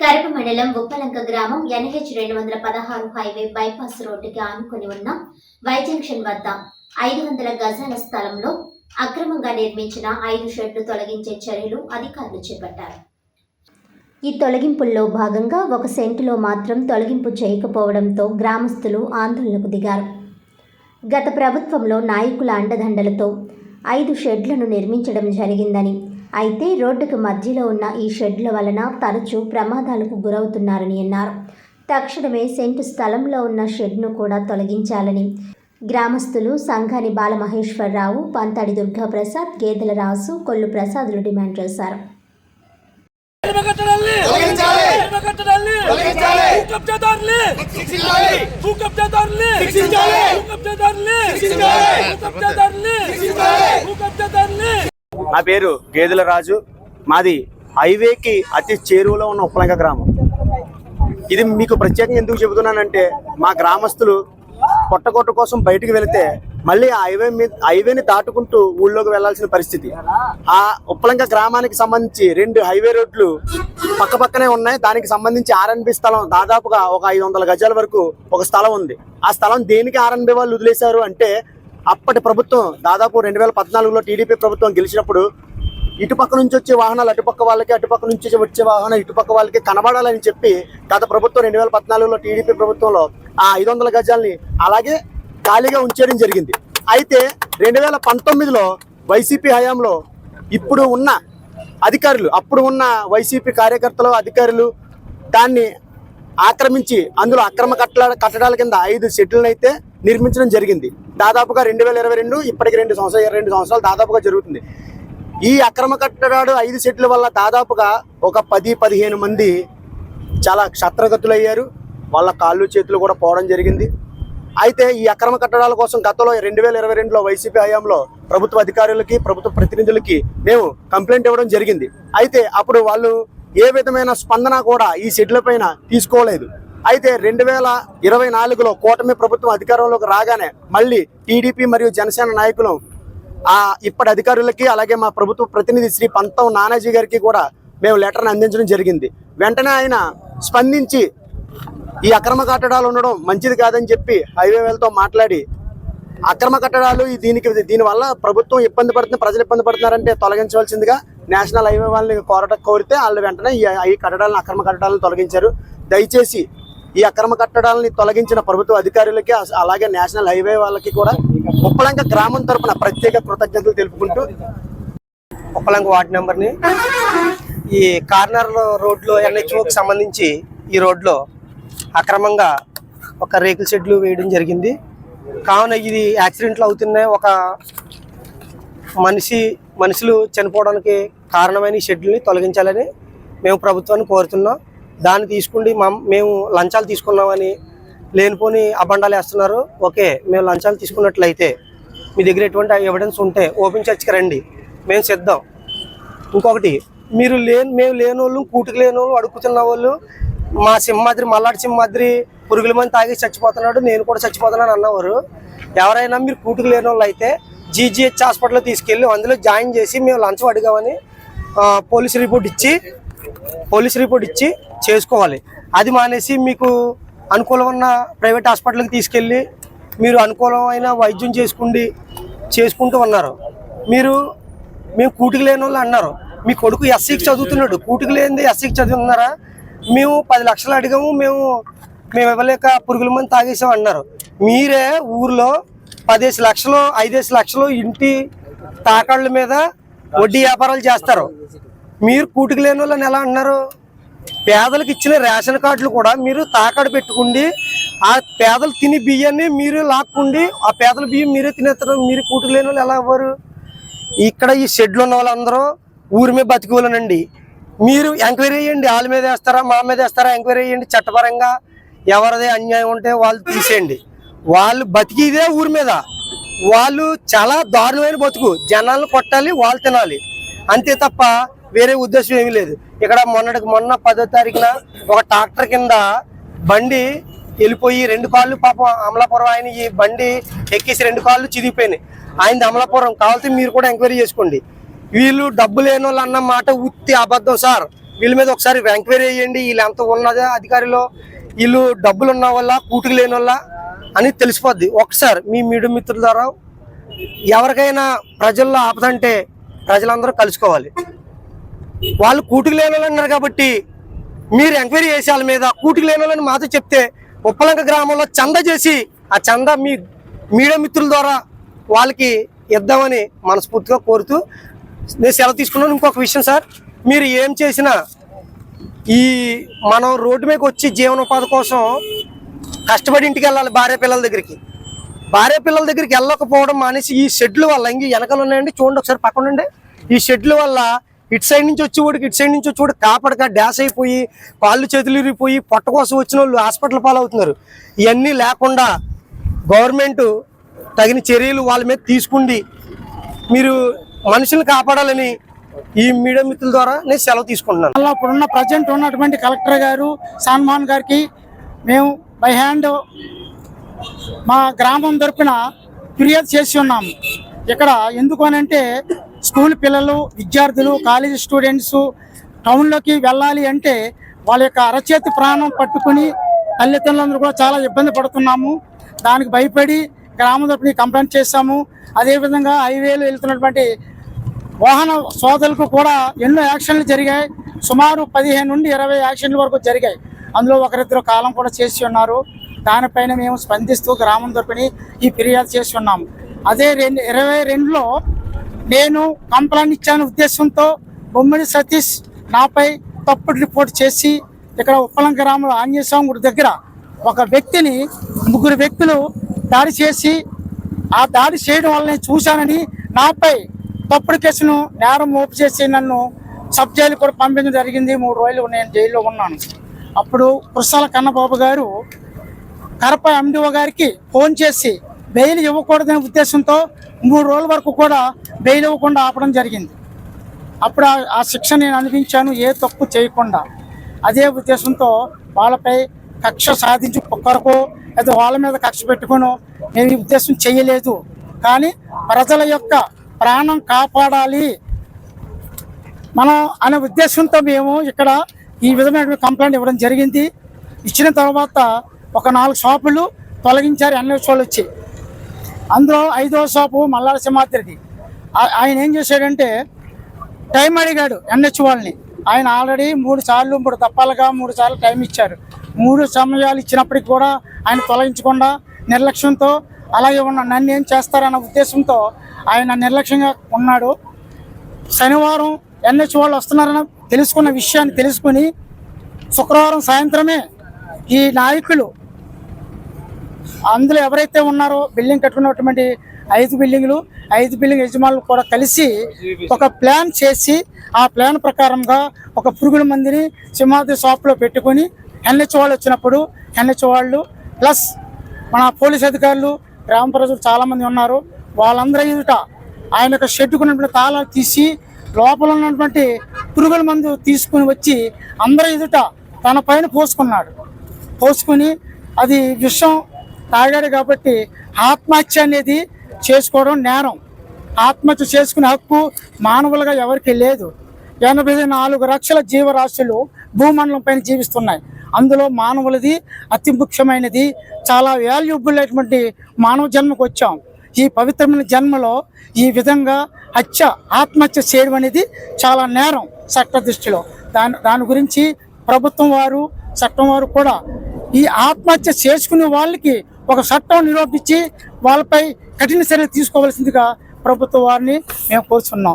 కరప మండలం ఉప్పలంక గ్రామం ఎన్హెచ్ రెండు వందల పదహారు హైవే బైపాస్ రోడ్డుకి ఆనుకొని ఉన్న. వై జంక్షన్ వద్ద ఐదు వందల గజాల స్థలంలో అక్రమంగా నిర్మించిన ఐదు షెడ్లు తొలగించే చర్యలు అధికారులు చేపట్టారు. ఈ తొలగింపుల్లో భాగంగా ఒక సెంటులో మాత్రం తొలగింపు చేయకపోవడంతో గ్రామస్తులు ఆందోళనకు దిగారు. గత ప్రభుత్వంలో నాయకుల అండదండలతో ఐదు షెడ్లను నిర్మించడం జరిగిందని అయితే రోడ్డుకు మధ్యలో ఉన్న ఈ షెడ్ల వలన తరచూ ప్రమాదాలకు గురవుతున్నారని అన్నారు. తక్షణమే సెంటు స్థలంలో ఉన్న షెడ్ను కూడా తొలగించాలని గ్రామస్తులు సంఘాని బాలమహేశ్వరరావు పంతాడి దుర్గాప్రసాద్ గేదెల రాసు కొల్లు ప్రసాదులు డిమాండ్ చేశారు. కట్టడాల్ని నా పేరు గేదెల రాజు. మాది హైవేకి అతి చేరువలో ఉన్న ఉప్పలంక గ్రామం. ఇది మీకు ప్రత్యేకంగా ఎందుకు చెబుతున్నానంటే మా గ్రామస్తులు పొట్టగొట్ట కోసం బయటికి వెళితే మళ్ళీ ఆ హైవే మీద హైవేని దాటుకుంటూ ఊళ్ళోకి వెళ్ళాల్సిన పరిస్థితి. ఆ ఉప్పలంక గ్రామానికి సంబంధించి రెండు హైవే రోడ్లు పక్క పక్కనే ఉన్నాయి. దానికి సంబంధించి ఆర్ఎన్బి స్థలం దాదాపుగా ఒక ఐదు వందల గజాల వరకు ఒక స్థలం ఉంది. ఆ స్థలం దేనికి ఆర్ఎన్బి వాళ్ళు వదిలేశారు అంటే అప్పటి ప్రభుత్వం దాదాపు రెండు వేల పద్నాలుగులో టీడీపీ ప్రభుత్వం గెలిచినప్పుడు ఇటుపక్క నుంచి వచ్చే వాహనాలు అటుపక్క వాళ్ళకి అటుపక్క నుంచి వచ్చే వాహనం ఇటుపక్క వాళ్ళకి కనబడాలని చెప్పి గత ప్రభుత్వం రెండు వేల పద్నాలుగులో టీడీపీ ప్రభుత్వంలో ఆ ఐదు వందల గజాలని అలాగే ఖాళీగా ఉంచేయడం జరిగింది. అయితే రెండు వేల పంతొమ్మిదిలో వైసీపీ హయాంలో ఇప్పుడు ఉన్న అధికారులు అప్పుడు ఉన్న వైసీపీ కార్యకర్తలు అధికారులు దాన్ని ఆక్రమించి అందులో అక్రమ కట్టడ కట్టడాల కింద ఐదు షెడ్యూల్ని అయితే నిర్మించడం జరిగింది. దాదాపుగా రెండు వేల ఇరవై రెండు ఇప్పటికి రెండు సంవత్సరాలు రెండు సంవత్సరాలు దాదాపుగా జరుగుతుంది. ఈ అక్రమ కట్టడాలు ఐదు సెట్ల వల్ల దాదాపుగా ఒక పది పదిహేను మంది చాలా క్షత్రగతులు అయ్యారు వాళ్ళ కాళ్ళు చేతులు కూడా పోవడం జరిగింది. అయితే ఈ అక్రమ కట్టడాల కోసం గతంలో రెండు వేల ఇరవై రెండులో వైసీపీ హయాంలో ప్రభుత్వ అధికారులకి ప్రభుత్వ ప్రతినిధులకి మేము కంప్లైంట్ ఇవ్వడం జరిగింది. అయితే అప్పుడు వాళ్ళు ఏ విధమైన స్పందన కూడా ఈ షెడ్ల పైన తీసుకోలేదు. అయితే రెండు వేల ఇరవై నాలుగులో కూటమి ప్రభుత్వం అధికారంలోకి రాగానే మళ్ళీ టీడీపీ మరియు జనసేన నాయకులు ఆ ఇప్పటి అధికారులకి అలాగే మా ప్రభుత్వ ప్రతినిధి శ్రీ పంతం నానాజీ గారికి కూడా మేము లెటర్ని అందించడం జరిగింది. వెంటనే ఆయన స్పందించి ఈ అక్రమ కట్టడాలు ఉండడం మంచిది కాదని చెప్పి హైవేలతో మాట్లాడి అక్రమ కట్టడాలు దీనికి దీనివల్ల ప్రభుత్వం ఇబ్బంది పడుతుంది ప్రజలు ఇబ్బంది పడుతున్నారంటే తొలగించవలసిందిగా నేషనల్ హైవే వాళ్ళని కోరట కోరితే వాళ్ళు వెంటనే ఈ కట్టడాలను అక్రమ కట్టడాలను తొలగించారు. దయచేసి ఈ అక్రమ కట్టడాలని తొలగించిన ప్రభుత్వ అధికారులకి అలాగే నేషనల్ హైవే వాళ్ళకి కూడా ఉప్పలంక గ్రామం తరపున ప్రత్యేక కృతజ్ఞతలు తెలుపుకుంటూ ఉప్పలంక వార్డు నెంబర్ని ఈ కార్నర్ రోడ్లో ఎన్హెచ్ఓకి సంబంధించి ఈ రోడ్లో అక్రమంగా ఒక రేకుల షెడ్లు వేయడం జరిగింది. కావున ఇది యాక్సిడెంట్లు అవుతున్నాయి. ఒక మనిషి మనుషులు చనిపోవడానికి కారణమైన ఈ షెడ్యూల్ని తొలగించాలని మేము ప్రభుత్వాన్ని కోరుతున్నాం. దాన్ని తీసుకుండి మేము లంచాలు తీసుకున్నామని లేనిపోని అబండాలు వేస్తున్నారు. ఓకే మేము లంచాలు తీసుకున్నట్లయితే మీ దగ్గర ఎటువంటి ఎవిడెన్స్ ఉంటే ఓపెన్ చర్చ్కి రండి. మేము సిద్ధం ఇంకొకటి మీరు లేని మేము లేని వాళ్ళు కూటికి లేని వాళ్ళు అడుగుతున్న వాళ్ళు మా సింహాద్రి మల్లాడి సింహాద్రి పురుగుల మంది తాగి చచ్చిపోతున్నాడు నేను కూడా చచ్చిపోతున్నాను అన్నవారు. ఎవరైనా మీరు కూటికి లేని వాళ్ళు అయితే జీజీహెచ్ హాస్పిటల్లో తీసుకెళ్ళి అందులో జాయిన్ చేసి మేము లంచం అడిగామని పోలీసు రిపోర్ట్ ఇచ్చి పోలీస్ రిపోర్ట్ ఇచ్చి చేసుకోవాలి. అది మానేసి మీకు అనుకూలమైన ప్రైవేట్ హాస్పిటల్కి తీసుకెళ్ళి మీరు అనుకూలమైన వైద్యం చేసుకుండి చేసుకుంటూ ఉన్నారు. మీరు మేము కూటికి లేని వాళ్ళు అన్నారు. మీ కొడుకు ఎస్సీకి చదువుతున్నాడు. కూటికి లేనిది ఎస్సీకి చదువుతున్నారా? మేము పది లక్షలు అడిగాము మేము మేము ఇవ్వలేక పురుగుల మంది తాగేసాం అన్నారు. మీరే ఊర్లో పదేసి లక్షలు ఐదేసి లక్షలు ఇంటి తాకళ్ళ మీద వడ్డీ వ్యాపారాలు చేస్తారు. మీరు కూటికి లేని వాళ్ళని ఎలా అన్నారు పేదలకు ఇచ్చిన రేషన్ కార్డులు కూడా మీరు తాకడ పెట్టుకుండి ఆ పేదలు తిని బియ్యాన్ని మీరు లాక్కుండి ఆ పేదల బియ్యం మీరే తినేస్తారు. మీరు కూటికి లేని వాళ్ళు ఎలా అవ్వరు? ఇక్కడ ఈ షెడ్లు ఉన్న వాళ్ళందరూ ఊరి మీద బతికోలేనండి మీరు ఎంక్వైరీ చేయండి. వాళ్ళ మీద వేస్తారా మా మీద వేస్తారా ఎంక్వైరీ చేయండి. చట్టపరంగా ఎవరిదే అన్యాయం ఉంటే వాళ్ళు తీసేయండి. వాళ్ళు బతికిదే ఊరి మీద. వాళ్ళు చాలా దారుణమైన బతుకు. జనాలను కొట్టాలి వాళ్ళు తినాలి. అంతే తప్ప వేరే ఉద్దేశం ఏమీ లేదు. ఇక్కడ మొన్నటికి మొన్న పదో తారీఖున ఒక ట్రాక్టర్ కింద బండి వెళ్ళిపోయి రెండు కాళ్ళు పాపం అమలాపురం ఆయన ఈ బండి ఎక్కేసి రెండు కాళ్ళు చిరిగిపోయినాయి ఆయనది అమలాపురం. కావాల్సి మీరు కూడా ఎంక్వైరీ చేసుకోండి. వీళ్ళు డబ్బు లేని వాళ్ళు అన్న మాట ఉత్తి అబద్ధం సార్. వీళ్ళ మీద ఒకసారి ఎంక్వైరీ చేయండి. వీళ్ళు ఎంత ఉన్నదా అధికారిలో? వీళ్ళు డబ్బులు ఉన్న వల్ల కూటుకు లేని వల్ల అని తెలిసిపోద్ది. ఒకసారి మీ మీడియా మిత్రుల ద్వారా ఎవరికైనా ప్రజల్లో ఆపదంటే ప్రజలందరూ కలుసుకోవాలి. వాళ్ళు కూటుకు లేని అన్నారు కాబట్టి మీరు ఎంక్వైరీ చేసి వాళ్ళ మీద కూటుకు లేని వాళ్ళని మాతో చెప్తే ఉప్పలంక గ్రామంలో చంద చేసి ఆ చంద మీ మీడియా మిత్రుల ద్వారా వాళ్ళకి ఇద్దామని మనస్ఫూర్తిగా కోరుతూ నేను సెలవు తీసుకున్నాను. ఇంకొక విషయం సార్ మీరు ఏం చేసినా ఈ మనం రోడ్డు మీదకి వచ్చి జీవనోపాధి కోసం కష్టపడి ఇంటికి వెళ్ళాలి భార్య పిల్లల దగ్గరికి. భార్య పిల్లల దగ్గరికి వెళ్ళకపోవడం మానేసి ఈ షెడ్ల వల్ల ఇంక వెనకాల ఉన్నాయండి. చూడండి ఒకసారి పక్కన ఈ షెడ్ల వల్ల ఇటు సైడ్ నుంచి వచ్చేవాడికి ఇటు సైడ్ నుంచి వచ్చి వాడు కాపడక డ్యాష్ అయిపోయి కాళ్ళు చేతులు ఇరిగిపోయి పొట్ట కోసం వచ్చిన వాళ్ళు హాస్పిటల్ పాలవుతున్నారు. ఇవన్నీ లేకుండా గవర్నమెంట్ తగిన చర్యలు వాళ్ళ మీద తీసుకుండి మీరు మనుషుల్ని కాపాడాలని ఈ మీడియా మిత్రుల ద్వారా నేను సెలవు తీసుకుంటున్నాను. అలా ఇప్పుడున్న ప్రజెంట్ ఉన్నటువంటి కలెక్టర్ గారు సన్మాన్ గారికి మేము బై హ్యాండ్ మా గ్రామం తరపున ఫిర్యాదు చేసి ఉన్నాము. ఇక్కడ ఎందుకు అంటే స్కూల్ పిల్లలు విద్యార్థులు కాలేజీ స్టూడెంట్స్ టౌన్లోకి వెళ్ళాలి అంటే వాళ్ళ యొక్క అరచేతి ప్రాణం పట్టుకుని తల్లిదండ్రులందరూ కూడా చాలా ఇబ్బంది పడుతున్నాము. దానికి భయపడి గ్రామం తరపున కంప్లైంట్ చేశాము. అదేవిధంగా హైవేలు వెళ్తున్నటువంటి వాహన సోదరులకు కూడా ఎన్నో యాక్షన్లు జరిగాయి. సుమారు పదిహేను నుండి ఇరవై యాక్షన్ల వరకు జరిగాయి. అందులో ఒకరిద్దరు కాలం కూడా చేసి ఉన్నారు. దానిపైన మేము స్పందిస్తూ గ్రామం తరపుని ఈ ఫిర్యాదు చేసి ఉన్నాము. అదే రెండు ఇరవై రెండులో నేను కంప్లైంట్ ఇచ్చాను ఉద్దేశంతో బొమ్మిడి సతీష్ నాపై తప్పుడు రిపోర్ట్ చేసి ఇక్కడ ఉప్పలం గ్రామంలో ఆంజనేయస్వామి గుడి దగ్గర ఒక వ్యక్తిని ముగ్గురు వ్యక్తులు దాడి చేసి ఆ దాడి చేయడం వల్ల చూశానని నాపై తప్పుడు కేసును నేరం మోపు చేసి నన్ను సబ్ జైలు కూడా పంపించడం జరిగింది. మూడు రోజులు నేను జైల్లో ఉన్నాను. అప్పుడు కుర్సాల కన్నబాబు గారు కరప ఎండిఓ గారికి ఫోన్ చేసి బెయిల్ ఇవ్వకూడదనే ఉద్దేశంతో మూడు రోజుల వరకు కూడా బెయిల్ ఇవ్వకుండా ఆపడం జరిగింది. అప్పుడు ఆ- శిక్ష నేను అనిపించాను ఏ తప్పు చేయకుండా. అదే ఉద్దేశంతో వాళ్ళపై కక్ష సాధించి కొరకు లేదా వాళ్ళ మీద కక్ష పెట్టుకుని. నేను ఈ ఉద్దేశం చేయలేదు. కానీ ప్రజల యొక్క ప్రాణం కాపాడాలి. మనం అనే ఉద్దేశంతో మేము ఇక్కడ ఈ విధమైన కంప్లైంట్ ఇవ్వడం జరిగింది. ఇచ్చిన తర్వాత ఒక నాలుగు షాపులు తొలగించారు ఎన్ఎస్ వాళ్ళు వచ్చి అందులో ఐదో షాపు మల్లాల సింహాద్రికి ఆయన ఏం చేశాడంటే టైం అడిగాడు ఎన్హెచ్ వాళ్ళని. ఆయన ఆల్రెడీ మూడు సార్లు మూడు తప్పాలుగా మూడు సార్లు టైం ఇచ్చారు. మూడు సమయాలు ఇచ్చినప్పటికి కూడా ఆయన తొలగించకుండా నిర్లక్ష్యంతో అలాగే ఉన్న నన్ను ఏం చేస్తారన్న ఉద్దేశంతో ఆయన నిర్లక్ష్యంగా ఉన్నాడు. శనివారం ఎన్హెచ్ వాళ్ళు వస్తున్నారని తెలుసుకున్న విషయాన్ని తెలుసుకుని శుక్రవారం సాయంత్రమే ఈ నాయకులు అందులో ఎవరైతే ఉన్నారో బిల్డింగ్ కట్టుకున్నటువంటి ఐదు బిల్డింగ్లు ఐదు బిల్డింగ్ యజమానులు కూడా కలిసి ఒక ప్లాన్ చేసి ఆ ప్లాన్ ప్రకారంగా ఒక పురుగుల మందిని సింహాద్రి షాప్లో పెట్టుకొని ఎన్హెచ్ వాళ్ళు వచ్చినప్పుడు ఎన్హెచ్ వాళ్ళు ప్లస్ మన పోలీస్ అధికారులు గ్రామ ప్రజలు చాలామంది ఉన్నారు. వాళ్ళందరూ ఎదుట ఆయన యొక్క షెడ్డుకున్నటువంటి తాళాలు తీసి లోపల ఉన్నటువంటి పురుగుల మందు తీసుకుని వచ్చి అందరి ఎదుట తన పైన పోసుకున్నాడు. పోసుకుని అది విషం తాగాడు కాబట్టి ఆత్మహత్య అనేది చేసుకోవడం నేరం. ఆత్మహత్య చేసుకునే హక్కు మానవులుగా ఎవరికి లేదు. ఎనభై నాలుగు లక్షల జీవరాశులు భూమండలం పైన జీవిస్తున్నాయి. అందులో మానవులది అతి ముఖ్యమైనది చాలా వాల్యుబుల్ అయినటువంటి మానవ జన్మకు వచ్చాం. ఈ పవిత్రమైన జన్మలో ఈ విధంగా హత్య ఆత్మహత్య చేయడం అనేది చాలా నేరం చట్ట దృష్టిలో. దాని దాని గురించి ప్రభుత్వం వారు చట్టం వారు కూడా ఈ ఆత్మహత్య చేసుకునే వాళ్ళకి ఒక చట్టం నిరూపించి వాళ్ళపై కఠిన చర్య తీసుకోవాల్సిందిగా ప్రభుత్వ వారిని మేము కోరుచున్నాం.